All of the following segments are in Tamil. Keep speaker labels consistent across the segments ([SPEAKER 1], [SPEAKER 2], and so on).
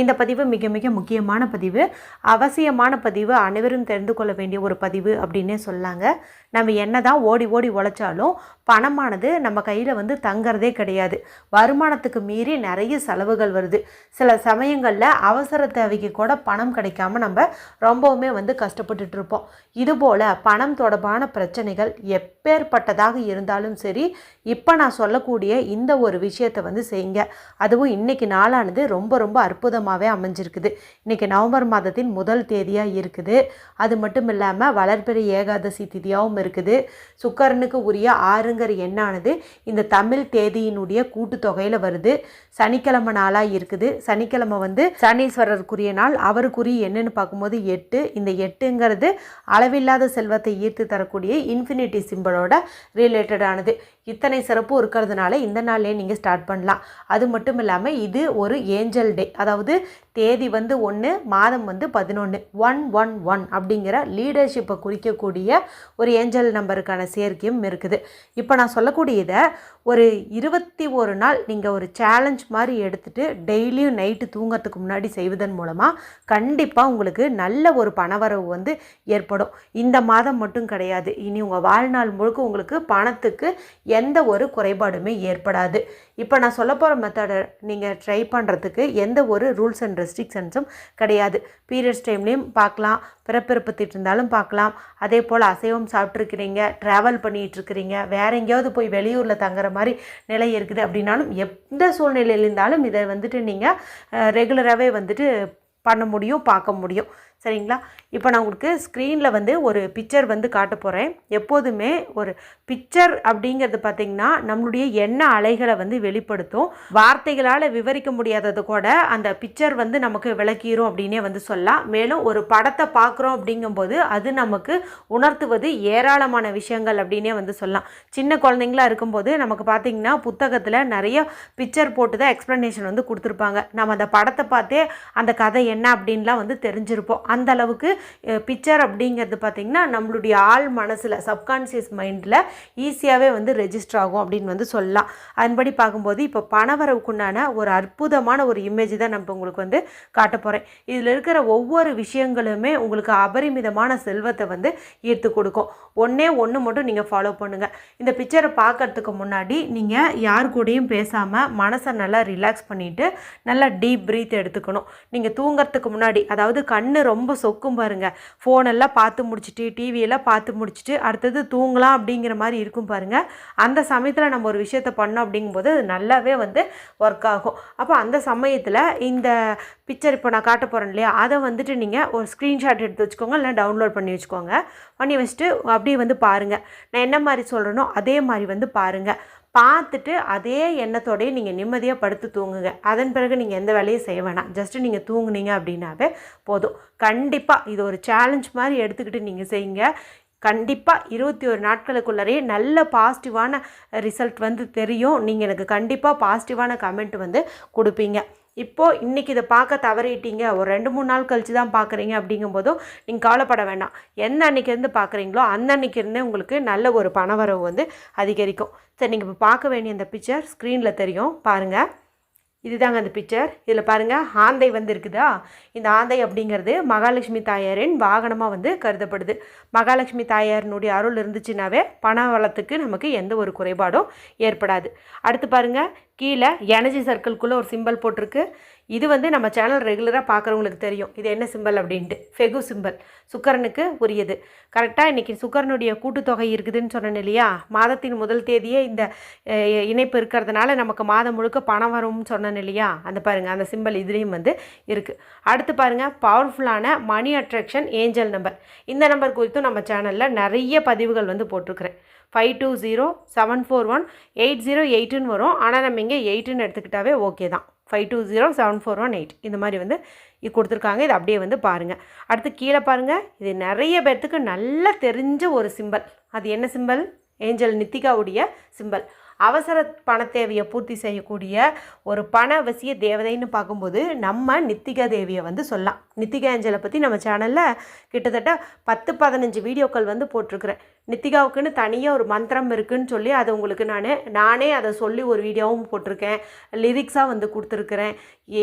[SPEAKER 1] இந்த பதிவு மிக மிக முக்கியமான பதிவு. அவசியமான பதிவு அனைவரும் தெரிந்து கொள்ள வேண்டிய ஒரு பதிவு அப்படின்னே சொல்லாங்க. நம்ம என்ன தான் ஓடி ஓடி உழைச்சாலும் பணமானது நம்ம கையில் வந்து தங்கிறதே கிடையாது. வருமானத்துக்கு மீறி நிறைய செலவுகள் வருது. சில சமயங்களில் அவசர தேவைக்கு கூட பணம் கிடைக்காம நம்ம ரொம்பவுமே வந்து கஷ்டப்பட்டுட்டு இருப்போம். இதுபோல் பணம் தொடர்பான பிரச்சனைகள் எப்பேற்பட்டதாக இருந்தாலும் சரி இப்போ நான் சொல்லக்கூடிய இந்த ஒரு விஷயத்தை வந்து செய்யுங்க. அதுவும் இன்னைக்கு நாளானது ரொம்ப ரொம்ப அற்புதம் அற்புதமாகவே அமைஞ்சிருக்குது. இன்னைக்கு நவம்பர் மாதத்தின் முதல் தேதியாக இருக்குது. அது மட்டும் இல்லாமல் வளர்பிறை ஏகாதசி திதியாகவும் இருக்குது. சுக்கரனுக்கு உரிய ஆறுங்கிற எண்ணானது இந்த தமிழ் தேதியினுடைய கூட்டுத்தொகையில் வருது. சனிக்கிழமை நாளாக இருக்குது. சனிக்கிழமை வந்து சனீஸ்வரருக்குரிய நாள். அவருக்குரிய என்னன்னு பார்க்கும்போது எட்டு. இந்த எட்டுங்கிறது அளவில்லாத செல்வத்தை ஈர்த்து தரக்கூடிய இன்ஃபினிட்டி சிம்பிளோட ரிலேட்டடானது இத்தனை சிறப்பு இருக்கிறதுனால இந்த நாள்லேயே நீங்கள் ஸ்டார்ட் பண்ணலாம். அது மட்டும் இல்லாமல் இது ஒரு ஏஞ்சல் டே. அதாவது geldi. தேதி வந்து ஒன்று மாதம் வந்து பதினொன்று ஒன் ஒன் ஒன் அப்படிங்கிற லீடர்ஷிப்பை குறிக்கக்கூடிய ஒரு ஏஞ்சல் நம்பருக்கான சேர்க்கையும் இருக்குது. இப்போ நான் சொல்லக்கூடியதை ஒரு இருபத்தி ஒரு நாள் நீங்கள் ஒரு சேலஞ்ச் மாதிரி எடுத்துகிட்டு டெய்லியும் நைட்டு தூங்கறதுக்கு முன்னாடி செய்வதன் மூலமாக கண்டிப்பாக உங்களுக்கு நல்ல ஒரு பணவரவு வந்து ஏற்படும். இந்த மாதம் மட்டும் கிடையாது. இனி உங்கள் வாழ்நாள் முழுக்க உங்களுக்கு பணத்துக்கு எந்த ஒரு குறைபாடுமே ஏற்படாது. இப்போ நான் சொல்ல போகிற மெத்தடை நீங்கள் ட்ரை பண்ணுறதுக்கு எந்த ஒரு ரூல்ஸ் அண்ட் ரெஸ்ட்ரிக்ஷன்ஸும் கிடையாது. பீரியட்ஸ் டைம்லேயும் பார்க்கலாம். பிறப்பிறப்பத்திட்டு இருந்தாலும் பார்க்கலாம். அதே போல் அசைவம் சாப்பிட்ருக்கிறீங்க ட்ராவல் பண்ணிகிட்ருக்கிறீங்க வேறு வேற எங்கேயாவது போய் வெளியூரில் தங்குற மாதிரி நிலை இருக்குது அப்படின்னாலும் எந்த சூழ்நிலையில் இருந்தாலும் இதை வந்துட்டு நீங்கள் ரெகுலராகவே வந்துட்டு பண்ண முடியும் பார்க்க முடியும். சரிங்களா? இப்போ நான் உங்களுக்கு ஸ்க்ரீனில் வந்து ஒரு பிக்சர் வந்து காட்ட போகிறேன் எப்போதுமே ஒரு பிக்சர் அப்படிங்கிறது பார்த்திங்கன்னா நம்மளுடைய எண்ண அலைகளை வந்து வெளிப்படுத்தும். வார்த்தைகளால் விவரிக்க முடியாதது கூட அந்த பிக்சர் வந்து நமக்கு விளக்கிரும் அப்படின்னே வந்து சொல்லலாம். மேலும் ஒரு படத்தை பார்க்குறோம் அப்படிங்கும்போது அது நமக்கு உணர்த்துவது ஏராளமான விஷயங்கள் அப்படின்னே வந்து சொல்லலாம். சின்ன குழந்தைங்களா இருக்கும்போது நமக்கு பார்த்திங்கன்னா புத்தகத்தில் நிறைய பிக்சர் போட்டு தான் எக்ஸ்ப்ளனேஷன் வந்து கொடுத்துருப்பாங்க. நம்ம அந்த படத்தை பார்த்தே அந்த கதை என்ன அப்படின்லாம் வந்து தெரிஞ்சிருப்போம். அந்த அளவுக்கு பிக்சர் அப்படிங்கிறது பார்த்திங்கன்னா நம்மளுடைய ஆள் மனசில் சப்கான்ஷியஸ் மைண்டில் ஈஸியாகவே வந்து ரெஜிஸ்டர் ஆகும் அப்படின்னு வந்து சொல்லலாம். அதன்படி பார்க்கும்போது இப்போ பணவரவுக்குண்டான ஒரு அற்புதமான ஒரு இமேஜ் தான் நம்ம உங்களுக்கு வந்து காட்ட போகிறேன் இதில் இருக்கிற ஒவ்வொரு விஷயங்களுமே உங்களுக்கு அபரிமிதமான செல்வத்தை வந்து ஈர்த்து கொடுக்கும். ஒன்றே ஒன்று மட்டும் நீங்கள் ஃபாலோ பண்ணுங்கள் இந்த பிக்சரை பார்க்கறதுக்கு முன்னாடி நீங்கள் யார் கூடயும் பேசாமல் மனசை நல்லா ரிலாக்ஸ் பண்ணிவிட்டு நல்லா டீப் ப்ரீத் எடுத்துக்கணும். நீங்கள் தூங்கிறதுக்கு முன்னாடி அதாவது கண் ரொம்ப ரொம்ப சொக்கும் பாருங்கள் ஃபோனெல்லாம் பார்த்து முடிச்சுட்டு டிவியெல்லாம் பார்த்து முடிச்சுட்டு அடுத்தது தூங்கலாம் அப்படிங்கிற மாதிரி இருக்கும் பாருங்கள் அந்த சமயத்தில் நம்ம ஒரு விஷயத்த பண்ணோம் அப்படிங்கும்போது அது நல்லாவே வந்து ஒர்க் ஆகும். அப்போ அந்த சமயத்தில் இந்த பிக்சர் இப்போ நான் காட்ட போகிறேன் இல்லையா? அதை வந்துட்டு நீங்கள் ஒரு ஸ்க்ரீன்ஷாட் எடுத்து வச்சுக்கோங்க இல்லை டவுன்லோட் பண்ணி வச்சுக்கோங்க. பண்ணி வச்சுட்டு அப்படியே வந்து பாருங்கள் நான் என்ன மாதிரி சொல்கிறேனோ அதே மாதிரி வந்து பாருங்கள் பார்த்துட்டு அதே எண்ணத்தோடையே நீங்கள் நிம்மதியாக படுத்து தூங்குங்க. அதன் பிறகு நீங்கள் எந்த வேலையும் செய்ய வேணாம். ஜஸ்ட்டு நீங்கள் தூங்குனீங்க அப்படின்னாவே போதும். கண்டிப்பாக இது ஒரு சேலஞ்ச் மாதிரி எடுத்துக்கிட்டு நீங்கள் செய்யுங்க. கண்டிப்பாக இருபத்தி ஒரு நாட்களுக்குள்ளரே நல்ல பாசிட்டிவான ரிசல்ட் வந்து தெரியும். நீங்கள் எனக்கு கண்டிப்பாக பாசிட்டிவான கமெண்ட் வந்து கொடுப்பீங்க. இப்போது இன்றைக்கி இதை பார்க்க தவறிட்டீங்க. ஒரு ரெண்டு மூணு நாள் கழித்து தான் பார்க்குறீங்க அப்படிங்கும்போதும் நீங்கள் கவலைப்பட வேண்டாம். எந்த அன்றைக்கிருந்து பார்க்குறீங்களோ அந்த அன்றைக்கிருந்தே உங்களுக்கு நல்ல ஒரு பணவரவு வந்து அதிகரிக்கும். சரி நீங்கள் இப்போ பார்க்க வேண்டிய இந்த பிக்சர் ஸ்க்ரீனில் தெரியும். பாருங்கள் இதுதாங்க அந்த பிக்சர் இதில் பாருங்கள் ஆந்தை வந்து இருக்குதா இந்த ஆந்தை அப்படிங்கிறது மகாலட்சுமி தாயாரின் வாகனமாக வந்து கருதப்படுது. மகாலட்சுமி தாயாரினுடைய அருள் இருந்துச்சுனாவே பண வளத்துக்கு நமக்கு எந்த ஒரு குறைபாடும் ஏற்படாது. அடுத்து பாருங்கள் கீழே எனர்ஜி சர்க்கிள்குள்ளே ஒரு சிம்பிள் போட்டிருக்கு. இது வந்து நம்ம சேனல் ரெகுலராக பார்க்குறவங்களுக்கு தெரியும். இது என்ன சிம்பிள் அப்படின்ட்டு. ஃபெகு சிம்பிள் சுக்கரனுக்கு உரியது. கரெக்டாக இன்றைக்கி சுக்கரனுடைய கூட்டுத்தொகை இருக்குதுன்னு சொன்னேன் இல்லையா? மாதத்தின் முதல் தேதியே இந்த இணைப்பு இருக்கிறதுனால நமக்கு மாதம் முழுக்க பணம் வரும்னு சொன்னேன் இல்லையா? அந்த பாருங்கள் அந்த சிம்பிள் இதுலேயும் வந்து இருக்குது அடுத்து பாருங்கள் பவர்ஃபுல்லான மணி அட்ராக்ஷன் ஏஞ்சல் நம்பர் இந்த நம்பர் குறித்தும் நம்ம சேனலில் நிறைய பதிவுகள் வந்து போட்டிருக்கிறேன். Five two zero seven four one eight zero எயிட்டுன்னு வரும். ஆனால் நம்ம இங்கே எயிட்டுன்னு எடுத்துக்கிட்டாவே ஓகே தான். Five two zero seven four one eight இந்த மாதிரி வந்து இது கொடுத்துருக்காங்க. இது அப்படியே வந்து பாருங்கள் அடுத்து கீழே பாருங்கள் இது நிறைய பேர்த்துக்கு நல்லா தெரிஞ்ச ஒரு சிம்பல் அது என்ன சிம்பல் ஏஞ்சல் நித்திகாவுடைய சிம்பல் அவசர பண தேவையை பூர்த்தி செய்யக்கூடிய ஒரு பண அவசிய தேவதைன்னு பார்க்கும்போது நம்ம நித்திகா தேவியை வந்து சொல்லலாம். நித்திகா ஏஞ்சலை பற்றி நம்ம சேனலில் கிட்டத்தட்ட பத்து பதினஞ்சு வீடியோக்கள் வந்து போட்டிருக்கிறேன். நித்திகாவுக்குன்னு தனியாக ஒரு மந்திரம் இருக்குன்னு சொல்லி அதை உங்களுக்கு நான் நானே அதை சொல்லி ஒரு வீடியோவும் போட்டிருக்கேன். லிரிக்ஸாக வந்து கொடுத்துருக்குறேன்.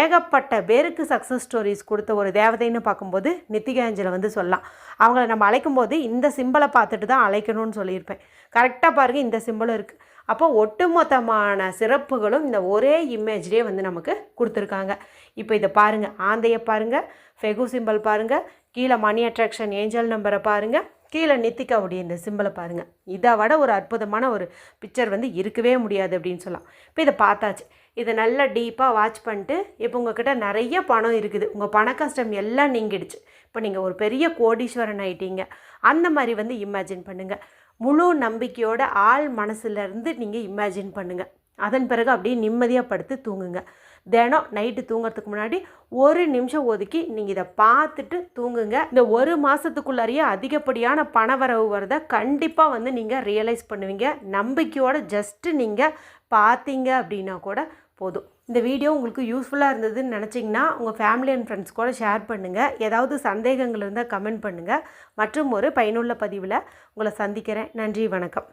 [SPEAKER 1] ஏகப்பட்ட பேருக்கு சக்ஸஸ் ஸ்டோரிஸ் கொடுத்த ஒரு தேவதைன்னு பார்க்கும்போது நித்திகா ஏஞ்சலை வந்து சொல்லலாம். அவங்கள நம்ம அழைக்கும் போது இந்த சிம்பிளை பார்த்துட்டு தான் அழைக்கணும்னு சொல்லியிருப்பேன். கரெக்டாக பாருங்கள் இந்த சிம்பிளும் இருக்குது அப்போ ஒட்டுமொத்தமான சிறப்புகளும் இந்த ஒரே இமேஜ்லேயே வந்து நமக்கு கொடுத்துருக்காங்க. இப்போ இதை பாருங்கள் ஆந்தையை பாருங்கள் ஃபெகு சிம்பிள் பாருங்கள் கீழே மணி அட்ராக்ஷன் ஏஞ்சல் நம்பரை பாருங்கள் கீழே நித்திகாவுடைய இந்த சிம்பிளை பாருங்கள் இதை விட ஒரு அற்புதமான ஒரு பிக்சர் வந்து இருக்கவே முடியாது அப்படின்னு சொல்லலாம். இப்போ இதை பார்த்தாச்சு. இதை நல்லா டீப்பாக வாட்ச் பண்ணிட்டு இப்போ உங்ககிட்ட நிறைய பணம் இருக்குது. உங்கள் பண கஷ்டம் எல்லாம் நீங்கிடுச்சு. இப்போ நீங்கள் ஒரு பெரிய கோடீஸ்வரன் ஆயிட்டீங்க. அந்த மாதிரி வந்து இமேஜின் பண்ணுங்கள் முழு நம்பிக்கையோட ஆள் மனசுலேருந்து நீங்கள் இமேஜின் பண்ணுங்கள் அதன் பிறகு அப்படியே நிம்மதியாக படுத்து தூங்குங்க. தினம் நைட்டு தூங்குறதுக்கு முன்னாடி ஒரு நிமிஷம் ஒதுக்கி நீங்கள் இதை பார்த்துட்டு தூங்குங்க. இந்த ஒரு மாதத்துக்குள்ளாரியே அதிகப்படியான பணவரவு வரதை கண்டிப்பாக வந்து நீங்கள் ரியலைஸ் பண்ணுவீங்க. நம்பிக்கையோடு ஜஸ்ட்டு நீங்கள் பார்த்தீங்க அப்படின்னா கூட போதும். இந்த வீடியோ உங்களுக்கு யூஸ்ஃபுல்லாக இருந்ததுன்னு நினச்சிங்கன்னா உங்கள் ஃபேமிலி அண்ட் ஃப்ரெண்ட்ஸ் கூட ஷேர் பண்ணுங்கள் ஏதாவது சந்தேகங்கள் இருந்தால் கமெண்ட் பண்ணுங்கள் மற்றும் ஒரு பயனுள்ள பதிவில் உங்களை சந்திக்கிறேன். நன்றி வணக்கம்.